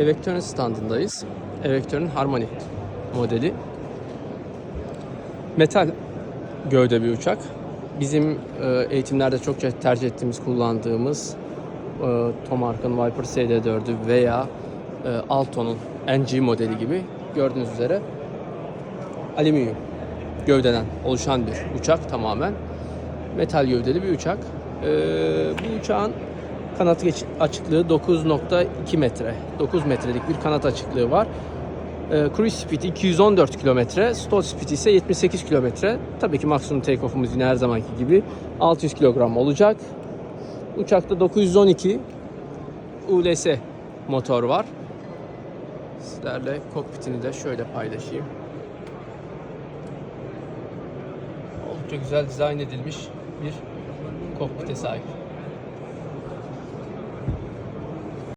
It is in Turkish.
Evector'un standındayız. Evector'un Harmony modeli. Metal gövde bir uçak. Bizim e, eğitimlerde çokça tercih ettiğimiz, kullandığımız e, Tomark'ın Viper SD4'ü veya e, Alto'nun NG modeli gibi gördüğünüz üzere alüminyum gövdeden oluşan bir uçak tamamen. Metal gövdeli bir uçak. Bu uçağın kanat açıklığı 9.2 metre. 9 metrelik bir kanat açıklığı var. E, cruise speed 214 kilometre, stall speed ise 78 kilometre. Tabii ki maksimum take off'umuz yine her zamanki gibi 600 kilogram olacak. Uçakta 912 ULS motor var. Sizlerle kokpitini de şöyle paylaşayım. Oldukça güzel dizayn edilmiş bir kokpite sahip.